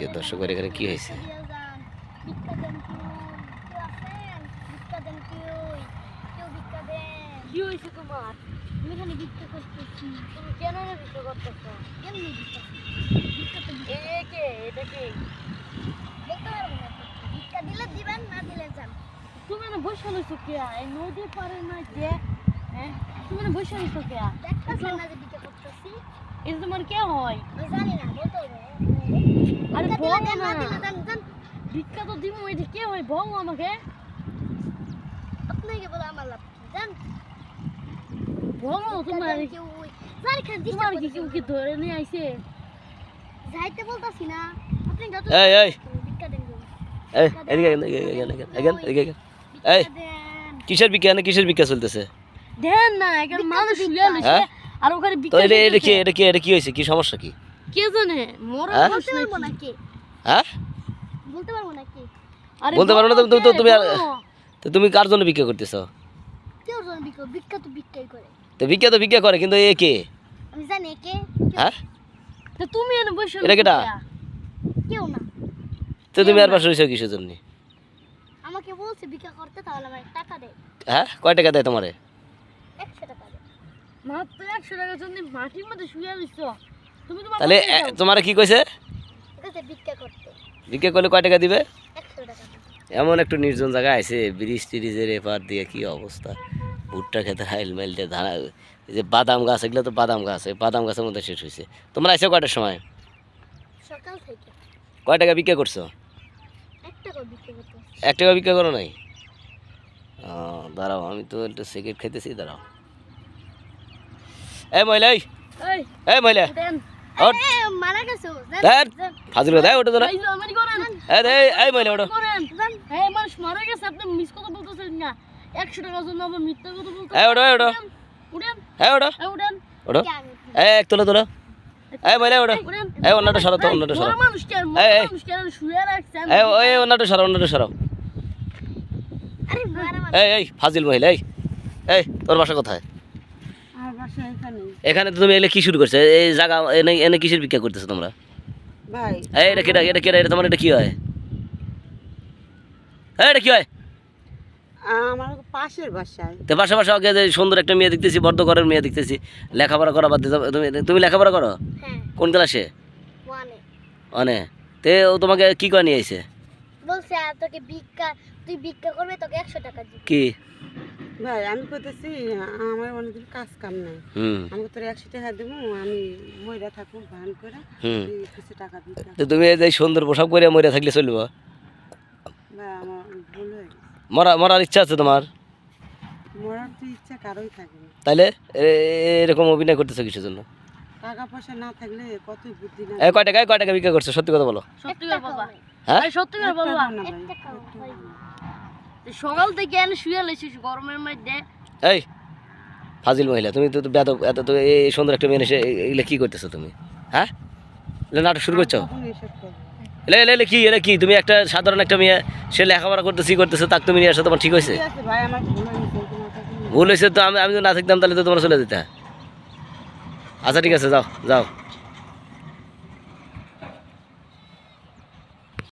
প্রিয় দর্শকের এখানে কি হয়েছে? দিলে দিবেন না দিলে যান তুমি না বসে কে এই নদী পারে না যে হ্যাঁ তুমি না বসে ভিক্ষা করতেছি। এটা তোমার কে হয় জানি না আরে বলো না ভিক্ষা তো দিব এটা কে হয় বলো আমাকে। আপনাকে বলে আমার লাভ জান বলো তোমার তোমার কি কেউ কি ধরে নিয়ে আইছে? যাইতে বলতাছি না। আপনি যত এই এই। ভিক্ষা দেন গো। এই এদিকে এখানে এখানে এখানে এদিকে এই কিসের বিজ্ঞান কিসের বিজ্ঞান চলতেছে? দেন না এখানে মানুষ শুয়ে লইছে? আর ওখানে এটা এটা কি এটা কি এটা কি হয়েছে কি সমস্যা কি? কে জানে? মোরা হ্যাঁ? বলতে পারব না কে হ্যাঁ? বলতে পারব না কে আরে বলতে পারব না তো- তো- তুমি আর- তো তুমি কার জন্য ভিক্ষা করতেছ? কেউ জানে ভিক্ষা? ভিক্ষা তো ভিক্ষাই করে। তো ভিক্ষা তো ভিক্ষা করে কিন্তু এ কে? আমি জানি কে। হ্যাঁ? তো তুমি এনে বসে এটা কেডা? রইছো কে? কেউ না। তো তুমি আর পাশে রয়েছো কিসের জন্য? আমাকে বলছে ভিক্ষা করতে তাহলে আমার টাকা দেয় হ্যাঁ? কয় টাকা দেয় তোমারে? একশো টাকা দেয় মাত্র একশো টাকার জন্য মাটির মধ্যে শুয়ে রইছো তুমি তাহলে এ, তোমারে কি কইছে? ভিক্ষা করলে কয় টাকা দিবে। এমন একটু নির্জন জায়গায় আছে ব্রিজ টিরিজের এপার দিয়ে কি অবস্থা? ভুট্টা খেতে হাইল মাইলটে ধানা এই যে বাদাম গাছ এগুলো তো বাদাম গাছ এই বাদাম গাছের মধ্যে শেষ হয়েছে তোমরা আইসো কয়টার সময়? কয় টাকা বিক্রি করছ? এক টাকা বিক্রি করো নাই? ও, দাঁড়াও আমি তো একটু সিগারেট খাইতেছি দাঁড়াও। এই মহিলা এই। এই। এই মহিলা। ফাজিল কথা ওটা তোরা। এই মহিলা ওটা মানুষ মারা গেছে আপনি মিস কথা বলতেছেন না। একশো টাকার জন্য আবার মিথ্যা কথা বলতে এই ওটা ওটা উড়েন ওটা ওটা এই এক তোলা তোলা। এই মহিলা ওটা উড়েন এই অন্যটা সরাও তো অন্যটা সরাও। মরা মানুষ কেন এই, মরা এই। মানুষ কেন শুয়ে এই ওই অন্যটা সরাও অন্যটা সরাও। আরে মারা মানুষ এই এই ফাজিল মহিলা এই। এই তোর বাসা কোথায়? এখানে। এখানে তো তুমি এলে কি শুরু করছ? এই জায়গা এনে এনে কিসের ভিক্ষা করতেছো তোমরা? ভাই। এই এটা কেটা এটা কেটা এটা তোমার এটা কি হয়? এই এটা কি হয়? আমার পাশের বাসায়। তো পাশে পাশে আগে যে সুন্দর একটা মেয়ে দেখতেছি বর্ধ ঘরের মেয়ে দেখতেছি। লেখাপড়া করা বাদ তুমি তুমি লেখাপড়া করো? হ্যাঁ। কোন ক্লাসে? অনে তে ও তোমাকে কি করে নিয়ে আইছে? বলছে তোকে ভিক্ষা তুই ভিক্ষা করবে তোকে একশো টাকা কি? ভাই আমি করতেছি আমার অনেকদিন কাজ কাম নাই। আমি তোর একশো টাকা দেবো আমি ময়রা থাকব ভান করে হুম। কিছু টাকা দিতে তুমি এই যে সুন্দর পোশাক পরে মরে থাকলে চলবো? ভাই আমার ভুল হয়ে গেছে। মরা মরার ইচ্ছা আছে তোমার? মরার তো ইচ্ছা কারোই থাকে না। তাইলে এ- এরকম অভিনয় করতেছো কিসের জন্য? টাকা পয়সা না থাকলে কতই বুদ্ধি না এই কয় টাকা কয় টাকা বিক্রি করছ? সত্যি কথা বলো। সত্যি করে বাবা হ্যাঁ? সত্যি করে বাবা সকাল থেকে এনে শুয়ে লেছিস গরমের মধ্যে। এই, ফাজিল মহিলা, তুমি তো তো বেদ এত তো এই সুন্দর একটা মেয়ে এসে এগুলো কি করতেছো তুমি? হ্যাঁ? নাটক শুরু করছ? এলে এলে এলে কি এলে কি? তুমি একটা সাধারণ একটা মেয়ে, সে লেখাপড়া করতেছি করতেছো, তাকে তুমি নিয়ে আসো, তোমার ঠিক হয়েছে? ভুল হয়ে হয়েছে তো আমি আমি না থাকতাম, তাহলে তো তোমরা চলে যেতে। আচ্ছা ঠিক আছে, যাও যাও।